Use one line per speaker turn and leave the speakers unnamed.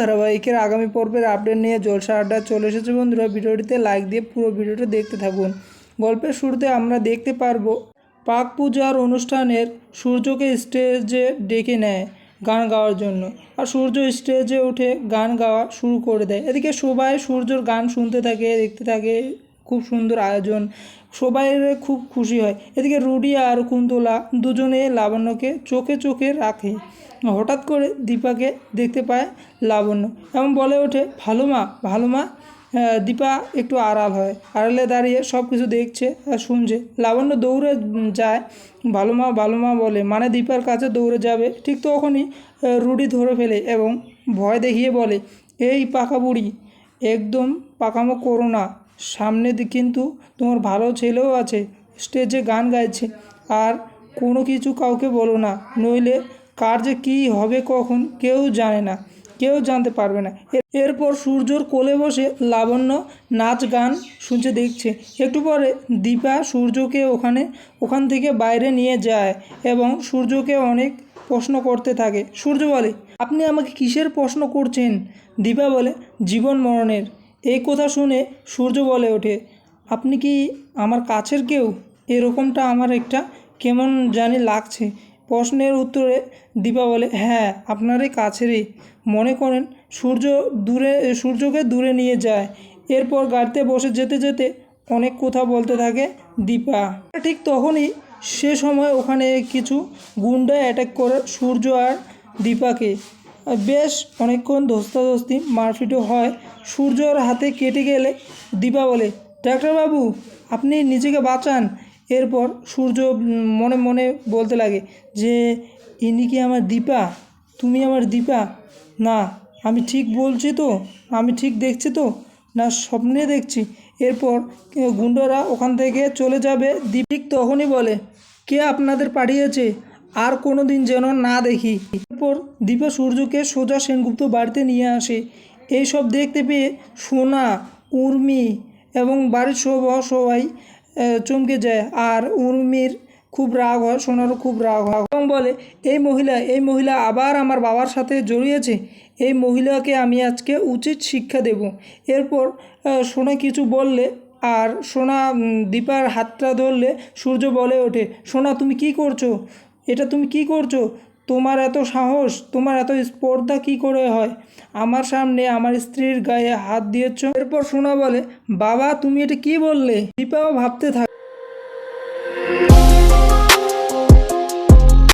ধারাবাহিকের আগামী পর্বের আপডেট নিয়ে জলসা আড্ডা চলে এসেছে বন্ধুরা। ভিডিওটিতে লাইক দিয়ে পুরো ভিডিওটি দেখতে থাকুন। গল্পের শুরুতে আমরা দেখতে পারব, পাক পূজার অনুষ্ঠানের সূর্যকে স্টেজে ডেকে নেয় গান গাওয়ার জন্য। আর সূর্য স্টেজে উঠে গান গাওয়া শুরু করে দেয়। এদিকে সবাই সূর্যর গান শুনতে থাকে, দেখতে থাকে। খুব সুন্দর আয়োজন। সবাই খুব খুশি হয়। এদিকে রুডি আর কুন্তলা দুজনে লাবণ্যকে চোখে চোখে রাখে। হঠাৎ করে দীপাকে দেখতে পায় লাবণ্য এবং বলে ওঠে, ভালো মা ভালো মা। দীপা একটু আড়াল হয়। আড়ালে দাঁড়িয়ে সব কিছু দেখছে আর শুনছে। লাবণ্য দৌড়ে যায়, ভালো মা ভালো মা বলে। মানে দীপার কাছে দৌড়ে যাবে। ঠিক তখনই রুডি ধরে ফেলে এবং ভয় দেখিয়ে বলে, এই পাকা বুড়ি, একদম পাকামো করো না। সামনে দি- কিন্তু তোমার ভালো ছেলেও আছে, স্টেজে গান গাইছে। আর কোনো কিছু কাউকে বলো না, নইলে কার যে কী হবে কখন কেউ জানে না, কেউ জানতে পারবে না। এরপর সূর্যর কোলে বসে লাবণ্য নাচ গান শুনছে, দেখছে। একটু পরে দীপা সূর্যকে ওখানে, ওখান থেকে বাইরে নিয়ে যায় এবং সূর্যকে অনেক প্রশ্ন করতে থাকে। সূর্য বলে, আপনি আমাকে কিসের প্রশ্ন করছেন? দীপা বলে, জীবন মরণের। এই কথা শুনে সূর্য বলে ওঠে, আপনি কি আমার কাছের কেউ? এরকমটা আমার একটা কেমন জানি লাগছে। প্রশ্নের উত্তরে দীপা বলে হ্যাঁ আপনারই কাছেরই। মনে করেন সূর্য দূরে, সূর্যকে দূরে নিয়ে যায়। এরপর গাড়িতে বসে যেতে যেতে অনেক কথা বলতে থাকে দীপা। ঠিক তখনই সে সময় ওখানে কিছু গুন্ডা অ্যাটাক করে সূর্য আর দীপাকে। বেশ অনেকক্ষণ ধস্তাধস্তি মারপিটও হয়। সূর্যর হাতে কেটে গেলে দীপা বলে ডাক্তারবাবু আপনি নিজেকে বাঁচান। এরপর সূর্য মনে মনে বলতে লাগে যে, ইনি কি আমার দীপা? তুমি আমার দীপা? না, আমি ঠিক বলছি তো, আমি ঠিক দেখছি তো, না স্বপ্নে দেখছি। এরপর গুন্ডারা ওখান থেকে চলে যাবে। দীপ ঠিক তখনই বলে, কে আপনাদের পাঠিয়েছে? আর কোনো দিন যেন না দেখি। এরপর দীপা সূর্যকে সোজা সেনগুপ্ত বাড়িতে নিয়ে আসে। এইসব দেখতে পেয়ে সোনা, উর্মি এবং বাড়ির সব সবাই চমকে যায়। আর উর্মির খুব রাগ হয়, সোনারও খুব রাগ হয়। এবং বলে, এই মহিলা এই মহিলা আবার আমার বাবার সাথে জড়িয়েছে। এই মহিলাকে আমি আজকে উচিত শিক্ষা দেব। এরপর সোনা কিছু বললে আর সোনা দীপার হাতটা ধরলে সূর্য বলে ওঠে, সোনা, তুমি কি করছ? এটা তুমি কি করছ? তোমার এত সাহস, তোমার এত স্পর্ধা কি করে হয়? আমার সামনে আমার স্ত্রীর গায়ে হাত দিয়েছ। এরপর শোনা বলে, বাবা, তুমি এটা কি বললে? দীপাও ভাবতে থাক